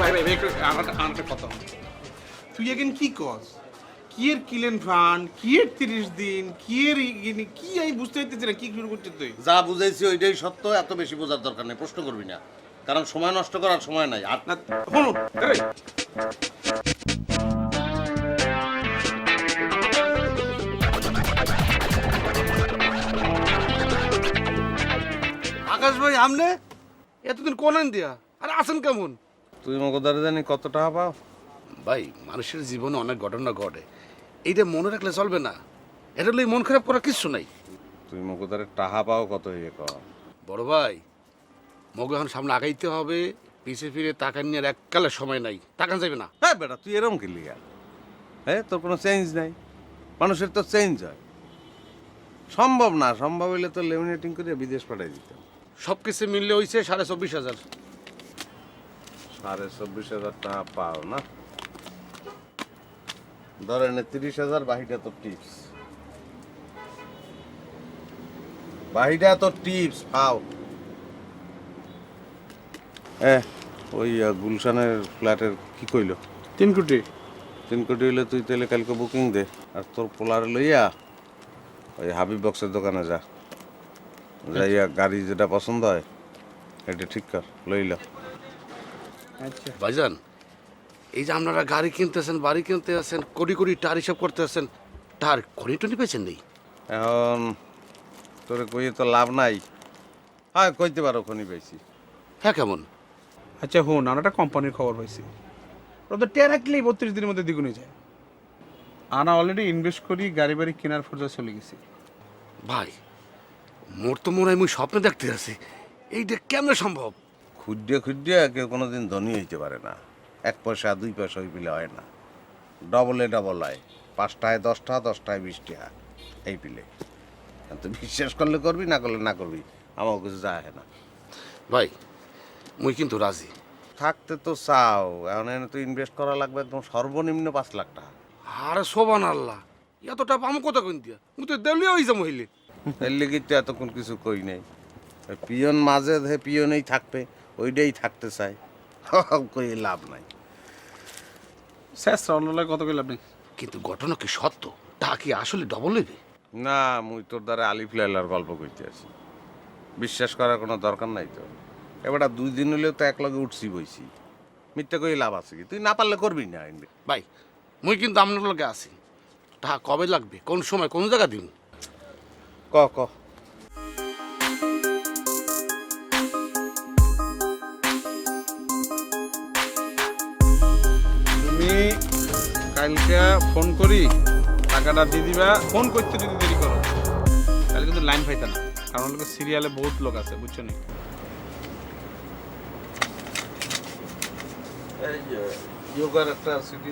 ভাই ভাই একটু কথা তুই এখন কি কস কিলেন ফান্ড তিরিশ দিন? কি আমি বুঝতে পারতেছি না কি শুরু করছিস তুই? যা বুঝাইছি ওইটাই সত্য এত বেশি বোঝার দরকার নেই প্রশ্ন করবি না। কারণ সময় নষ্ট করার সময় নাই। আর না আকাশ ভাই আমনে? এতদিন কোনেন দিয়া? আরে আসেন কেমন? তুই মগদারে জানি কত টাকা পাও? ভাই মানুষের জীবনে অনেক ঘটনা ঘটে। এইটা মনে রাখলে চলবে না। এটা লই মন খারাপ করার কিছু নাই। তুই মগদারে টাকা পাও কত ইয়ে কর বড় ভাই মগে এখন সামনে আগাইতে হবে পিছে ফিরে টাকা নিয়ে আর এককালে সময় নাই। টাকা যাবে না। হ্যাঁ বেটা তুই এরম কি লিগা? হ্যাঁ তোর কোনো চেঞ্জ নাই। মানুষের তো চেঞ্জ হয়। সম্ভব না সম্ভব হইলে তো লেমিনেটিং করে বিদেশ পাঠাই দিতাম। সব কিছু মিললে হয়েছে সাড়ে চব্বিশ হাজার। সাড়ে চব্বিশ হাজার টাকা পাও না? ধরেন তিরিশ হাজার বাহিটা তো টিপস বাহিটা তো টিপস পাও। এ ওই গুলশানের ফ্ল্যাটের কি কইলো? তিন কোটি। তিন কোটি হইলে তুই তাহলে কালকে বুকিং দে। আর তোর পোলার লইয়া ওই হাবিব বক্সের দোকানে যা। যাইয়া গাড়ি যেটা পছন্দ হয় এটা ঠিক কর লইল। ভাইজান এই যে আপনারা গাড়ি কিনতেছেন বাড়ি কিনতে আছেন কোটি কোটি টার হিসাব করতে আছেন টার খনি টনি পেয়েছেন নেই? এখন তোরে কইয়ে তো লাভ নাই। হ্যাঁ কইতে পারো খনি পাইছি হ্যাঁ কেমন? আচ্ছা হুন আমরা একটা কোম্পানির খবর পাইছি। ওরা তো টের রাখলেই বত্রিশ দিনের মধ্যে দ্বিগুণে যায়। আনা অলরেডি ইনভেস্ট করি গাড়ি বাড়ি কেনার পর্যায়ে চলে গেছি। ভাই মোর তো মনে হয় মুই স্বপ্নে দেখতে আছি। এইটা কেমনে সম্ভব? খুদ্দে খুদ্দে কেউ কোনো দিন ধনী হইতে পারে না। এক পয়সা দুই পয়সা হই পিলে হয় না। ডবলে ডবল হয় পাঁচটায় দশটা দশটায় বিশটা। এই পিলে। তুই বিশ্বাস করলে করবি না করলে না করবি আমার কিছু যায় না। ভাই মুই কিন্তু রাজি। থাকতে তো চাও। এখন এনে তো ইনভেস্ট করা লাগবে একদম সর্বনিম্ন পাঁচ লাখ টাকা। আরে সোবান আল্লাহ এতটা পাম কথা কইন দিয়া? মুই তো দেউলিয়া হয়ে যাব হইলে। এর লিগে তো এতক্ষণ কিছু কই নাই। পিয়ন মাঝে ধে পিয়নেই থাকবে। ওইটাই থাকতে চায়। কই লাভ নাই। শেষ অন্য কত কই লাভ নেই কিন্তু ঘটনা কি সত্য? তা কি আসলে ডবল হইবে? না মুই তোর দ্বারা আলিফ লাইলার গল্প কইতে আছি বিশ্বাস করার কোনো দরকার নাই তো। এবার দুই দিন হলেও তো একলগে উঠছি বইছি। মিথ্যা কই লাভ আছে কি? তুই না পারলে করবি না ভাই মুই কিন্তু আপনার লগে আছি। টাকা কবে লাগবে? কোন সময়? কোন জায়গা দিন? ক ক। কালকে ফোন করি, টাকাটা দিয়ে দিবা। ফোন করতে যদি দেরি করো, তাহলে কিন্তু লাইন পাইতা না। কারণ সিরিয়ালে বহুত লোক আছে, বুঝছ নি একটা সিডি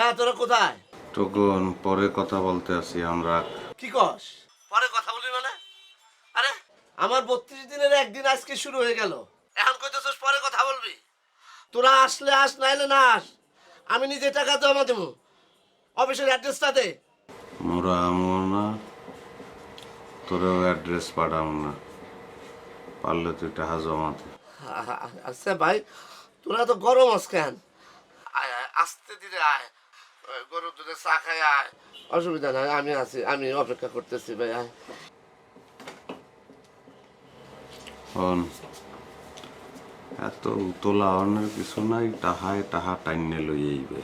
হ্যাঁ তোরা কোথায়? টুকুন পরে কথা বলতে আছি আমরা। কি কস? পরে কথা বলবি মানে? আরে আমার বত্রিশ দিনের একদিন আজকে শুরু হয়ে গেল। এখন কইতেছিস পরে কথা বলবি? তোরা আসলে আস নাইলে না আস। আমি নিজে টাকা জমা দেবো। অফিসের অ্যাড্রেসটা দে। মোরা আমো না তোরেও অ্যাড্রেস পাঠাম না। পারলে তুই টাকা জমা দে। আচ্ছা ভাই তোরা তো গরম আস কেন? আয় আয় আস্তে ধীরে আয়। ওই গরুর দুধে চা খাই আয়। অসুবিধা নাই আমি আছি আমি অপেক্ষা করতেছি ভাই আয় হন এত উতলা অনের কিছু নাই টাহায় টাহা টাইনে লই আইবে।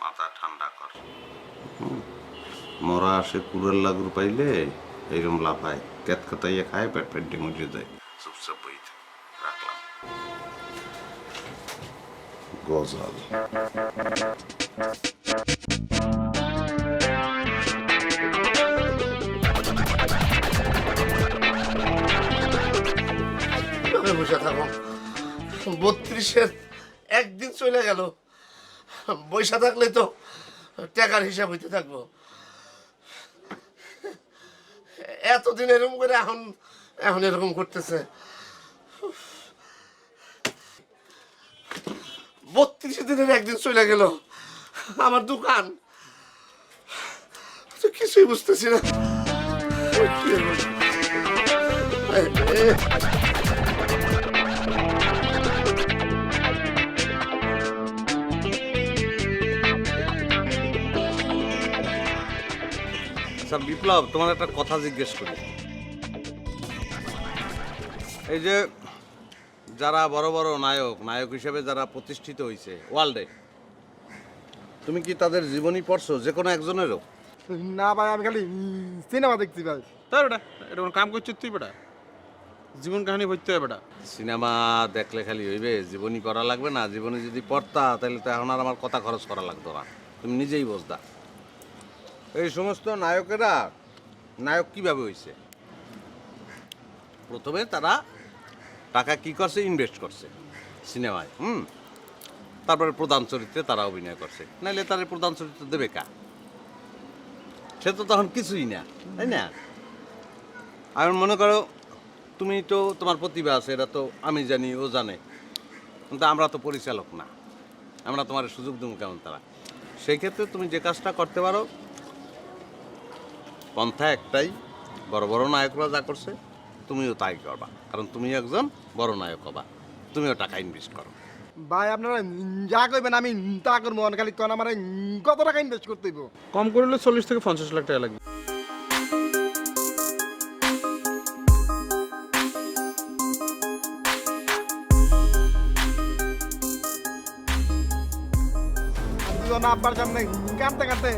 মাথা ঠান্ডা কর। হুম। মরা আসে কুড়ের লাগুর পাইলে এইরম লাফায় তেত কাতাইয়া খায় পেট পেট ডেমুজে যায়। চুপচাপ বই রাখলাম। গজাল। বত্রিশের একদিন চলে গেল। বৈশা থাকলে তো টাকার হিসাব হইতে থাকব। এতদিন এরকম করে এখন এখন এরকম করতেছে। বত্রিশ দিনের একদিন চলে গেল। আমার দোকান। কিছুই বুঝতেছি না। বিপ্লব, তোমার একটা কথা জিজ্ঞেস করি। এই যে যারা বড় বড় নায়ক নায়ক হিসেবে যারা প্রতিষ্ঠিত হয়েছে ওয়ার্ল্ডে তুমি কি তাদের জীবনী পড়ছো? যে কোনো একজনেরও। না ভাই আমি খালি সিনেমা দেখছি ভাই। তাই বেটা এটা কোনো কাম করছিস তুই বেটা? জীবন কাহিনী ভরতে হবে বেটা। সিনেমা দেখলে খালি হইবে জীবনী করা লাগবে না। জীবনী যদি পড়তা তাহলে তো এখন আর আমার কথা খরচ করা লাগতো না। তুমি নিজেই বুঝদা এই সমস্ত নায়কেরা নায়ক কীভাবে হয়েছে প্রথমে তারা টাকা কি করছে? ইনভেস্ট করছে সিনেমায় হুম? তারপরে প্রধান চরিত্রে তারা অভিনয় করছে। নাইলে তারা প্রধান চরিত্র দেবে কা সে তো তখন কিছুই না, তাই না? আমি মনে করো, তুমি তো তোমার প্রতিভা আছে, এটা তো আমি জানি, ও জানে। কিন্তু আমরা তো পরিচালক না। আমরা তোমার সুযোগ দেবো কেমন তারা? সেই ক্ষেত্রে তুমি যে কাজটা করতে পারো, পন্থা একটাই, বড় বড় নায়করা যা করছে, তুমিও তাই করবা। কারণ তুমি একজন বড় নায়ক হবা, তুমিও টাকা ইনভেস্ট করো। ভাই আপনারা যা করবেন আমি তা করব অনেক খালি কোন আমার কত টাকা ইনভেস্ট করতে হইব? কম করলে চল্লিশ থেকে পঞ্চাশ লাখ টাকা লাগবে। দুজন আব্বার সামনে কাঁদতে কাঁদতে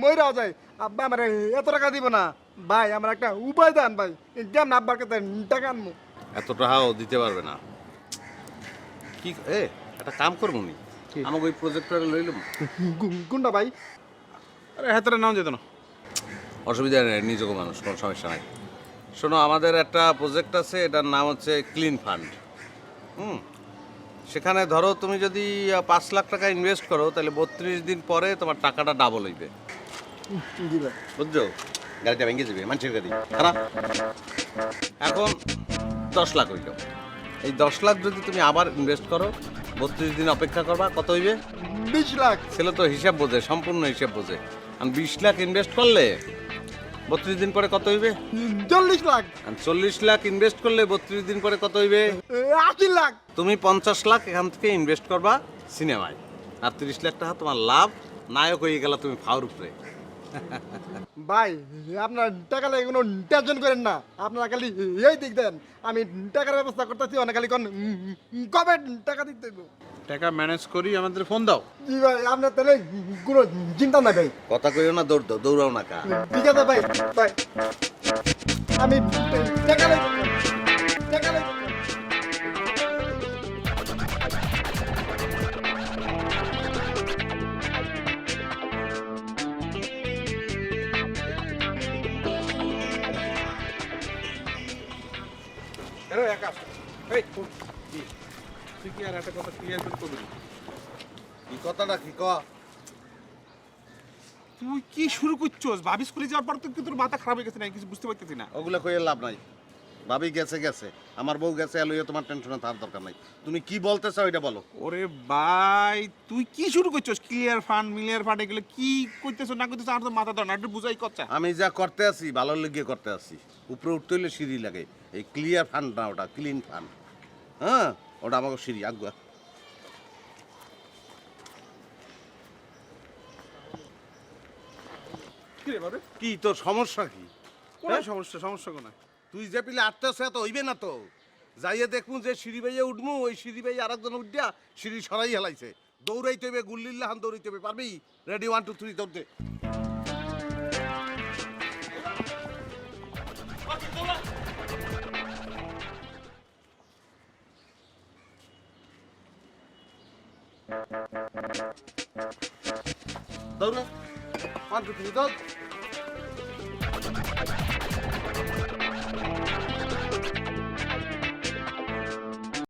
মইরাও যায় আব্বা আমার এত টাকা দিব না। ভাই আমার একটা উপায় দেন ভাই কেমন আব্বার কাছে টাকা আনব। এত টাকাও দিতে পারবে না। কি? এ একটা কাম করব নি আমাকে ওই প্রজেক্টটা লইলাম গুন্ডা ভাই। আরে হাতের নাম যেত না। অসুবিধা নেই নিজেকে মানুষ কোনো সমস্যা নাই। শোনো আমাদের একটা প্রজেক্ট আছে এটার নাম হচ্ছে ক্লিন ফান্ড হুম? সেখানে ধরো তুমি যদি পাঁচ লাখ টাকা ইনভেস্ট করো তাহলে বত্রিশ দিন পরে তোমার টাকাটা ডাবল হইবে। বুঝছ? গাড়িটা ভেঙে যাবে মানুষের গাড়ি। এখন দশ লাখ হইল। এই দশ লাখ যদি তুমি আবার ইনভেস্ট করো বত্রিশ দিন অপেক্ষা করবা কত হইবে? বিশ লাখ। ছেলে তো হিসাব বোঝে সম্পূর্ণ হিসাব বোঝে। আর বিশ লাখ ইনভেস্ট করলে বত্রিশ দিন পরে কত হইবে? চল্লিশ লাখ। আর চল্লিশ লাখ ইনভেস্ট করলে বত্রিশ দিন পরে কত হইবে? আশি লাখ। তুমি পঞ্চাশ লাখ এখান থেকে ইনভেস্ট করবা সিনেমায় আর তিরিশ লাখ টাকা তোমার লাভ নায়ক হয়ে গেল তুমি ফাউর উপরে। ভাই আপনার টাকা লাগে কোনো টেনশন করেন না। আপনারা খালি এই দিক দেন। আমি টাকার ব্যবস্থা করতেছি অনেক খালি কোন কবে টাকা দিতে? টাকা ম্যানেজ করি আমাদের ফোন দাও। জি ভাই আপনার তাহলে কোনো চিন্তা না ভাই। কথা কইও না দৌড় দাও দৌড়াও না কা। ঠিক আছে ভাই ভাই। আমি তুই কি আর একটা কথা ক্লিয়ার করে করবি কি কথাটা কি ক তুই কি শুরু করছস? ভাবি স্কুলে যাওয়ার পর তো তোর মাথা খারাপ হয়ে গেছে না কিছু বুঝতে পারতেছি না? ওগুলো কইয়ে লাভ নাই। ভাবি গেছে গেছে। আমার বউ গেছে এলইয়ে তোমার টেনশনে থাকার দরকার নাই। তুমি কি বলতে চাও এটা বলো। ওরে ভাই তুই কি শুরু করছস? ক্লিয়ার ফান্ড মিলিয়ার ফান্ড এগুলো কি করতেছ না করতেছ আমার তো মাথা ধর না একটু বুঝাই করছে আমি যা করতে আছি ভালো লেগে করতে আছি। উপরে উঠতে হইলে সিঁড়ি লাগে। এই ক্লিয়ার ফান্ড না ওটা ক্লিন ফান্ড হ্যাঁ? ওটা আমাকে সিঁড়ি আগুয়া কি তোর সমস্যা কি? কোন? সমস্যা সমস্যা কোন? তুই যে পিলে আটতে আছে তো হইবে না তো। যাইয়ে দেখমু যে সিঁড়ি বাইয়ে উঠমু ওই সিঁড়ি বাইয়ে আরেকজন উঠিয়া সিঁড়ি সরাই হেলাইছে। দৌড়াইতে হবে গুল্লিল্লাহান দৌড়াইতে হবে পারবি? রেডি ওয়ান টু থ্রি দৌড়তে দৌড় ওয়ান টু থ্রি